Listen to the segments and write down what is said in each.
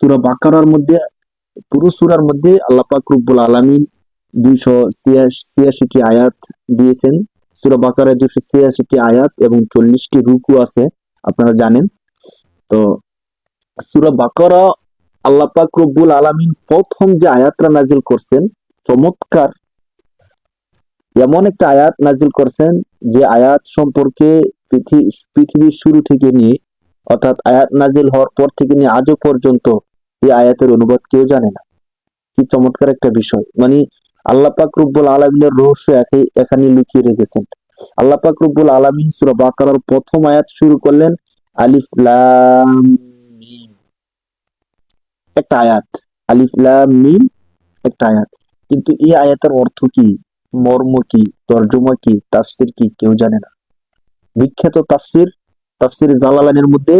সুরা বাকারার মধ্যে, পুরো সুরার মধ্যে আল্লাহ পাক রব্বুল আলামিন দুইশো ছিয়াশিটি আয়াত দিয়েছেন। সুরা বাকারায় দুইশো ছিয়াশিটি আয়াত এবং চল্লিশটি রুকু আছে, আপনারা জানেন। তো সুরা বাকারা আল্লাহ পাক রব্বুল আলামিন প্রথম যে আয়াতটা নাজিল করছেন, চমৎকার। এমন একটা আয়াত নাজিল করছেন যে আয়াত সম্পর্কে পৃথি- পৃথিবীর শুরু থেকে নিয়ে, অর্থাৎ আয়াত নাজিল হওয়ার পর থেকে নিয়ে আজও পর্যন্ত এই আয়াতের অনুবাদ কেউ জানে না। কি চমৎকার একটা বিষয়। মানে আল্লাহ পাক রব্বুল আলমিনের রহস্য এখানে লুকিয়ে রেখেছেন। আল্লাহ পাক রব্বুল আলমিন সুরা বাকারার প্রথম আয়াত শুরু করলেন, আলিফ লাম একটা আয়াত। আলিফ লাম একটা আয়াত। কিন্তু এই আয়াতের অর্থ কি? মর্ম কি? তর্জমা কি? তাফসির কি? কেউ জানে না। বিখ্যাত তাফসির তাফসির জালালানের মধ্যে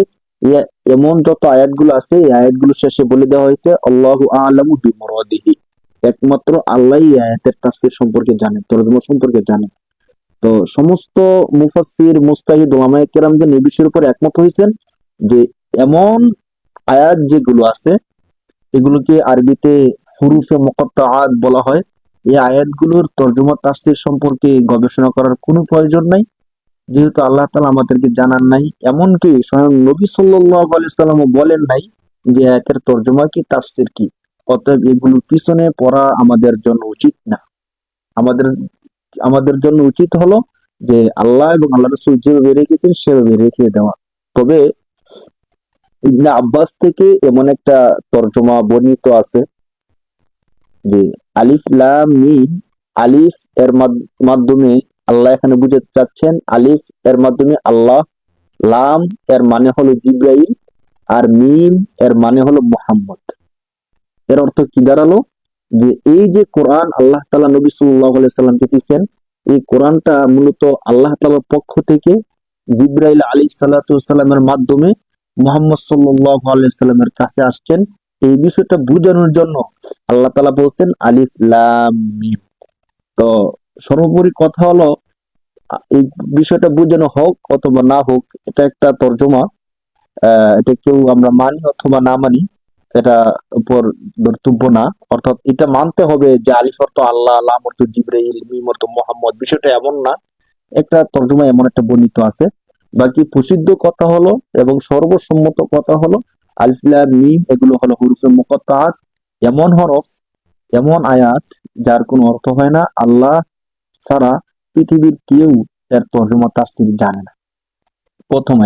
এমন যত আয়াতগুলো আছে, এই আয়াতগুলো শেষে বলে দেওয়া হয়েছে, আল্লাহ আলামু বিমুরাদিহি একমাত্র আল্লাহ আয়াতের তাফসির সম্পর্কে জানে, তর্জমা সম্পর্কে জানেন তো সমস্ত মুফাসসির, মুস্তাহিদ ওলামায়ে কেরামগণ এই উপর একমত হয়েছেন, যে এমন আয়াত যেগুলো আছে, এগুলোকে আরবিতে হুরুফে মুকাত্তাআত বলা হয়। এই আয়াতগুলোর তর্জমা তাফসীর সম্পর্কে গবেষণা করার কোনো প্রয়োজন নাই। যেহেতু আল্লাহ তালা আমাদেরকে জানান নাই, এমনকি স্বয়ং নবী আলাইহি বলেন নাই যে আয়াতের তর্জমা কি, তাফসীর কি। অতএব এগুলো পিছনে পড়া আমাদের জন্য উচিত না। আমাদের আমাদের জন্য উচিত হলো যে আল্লাহ এবং আল্লাহ রসুল যেভাবে রেখেছেন, সেভাবে রেখে দেওয়া। তবে ইবনে আব্বাস থেকে এমন একটা তর্জমা বর্ণিত আছে যে আলিফ লাম মিম, আলিফ এর মাধ্যমে আল্লাহ এখানে বুঝাতে চাচ্ছেন আলিফ এর মাধ্যমে আল্লাহ, লাম এর মানে হলো জিব্রাইল আর মিম এর মানে হলো মোহাম্মদ। এর অর্থ কি দাঁড়াল? যে এই যে কোরআন আল্লাহ তালা নবী সাল্লামকে দিয়েছেন, এই কোরআনটা মূলত আল্লাহ তাআলার পক্ষ থেকে জিব্রাইল আলাইহিস সালাতু সাল্লামের মাধ্যমে মোহাম্মদ সাল্লাহ আলাইহি সাল্লামের কাছে আসছেন। এই বিষয়টা বোঝানোর জন্য আল্লাহ তালা বলছেন আলিফ, লাম, মিম। তো সর্বোপরি কথা হলো, এই বিষয়টা বোঝানো হোক অথবা না হোক, এটা একটা তর্জমা। এটা কেউ আমরা মানি অথবা না মানি, এটা উপর ধর্তব্য না। অর্থাৎ এটা মানতে হবে যে আলিফ অর্থ আল্লাহ, লাম অর্থ জিব্রাইল, মিম মোহাম্মদ, বিষয়টা এমন না। একটা তর্জমা এমন একটা বর্ণিত আছে। বাকি প্রসিদ্ধ কথা হলো এবং সর্বসম্মত কথা হলো, আলিফ মিম, এগুলো হলো হুরুফে মুকাত্তাআত এমন হরফ, এমন আয়াত যার কোনো অর্থ হয় না, আল্লাহ ছাড়া পৃথিবীর কেউ এর তর্জমা তাস্তির জানে না। প্রথম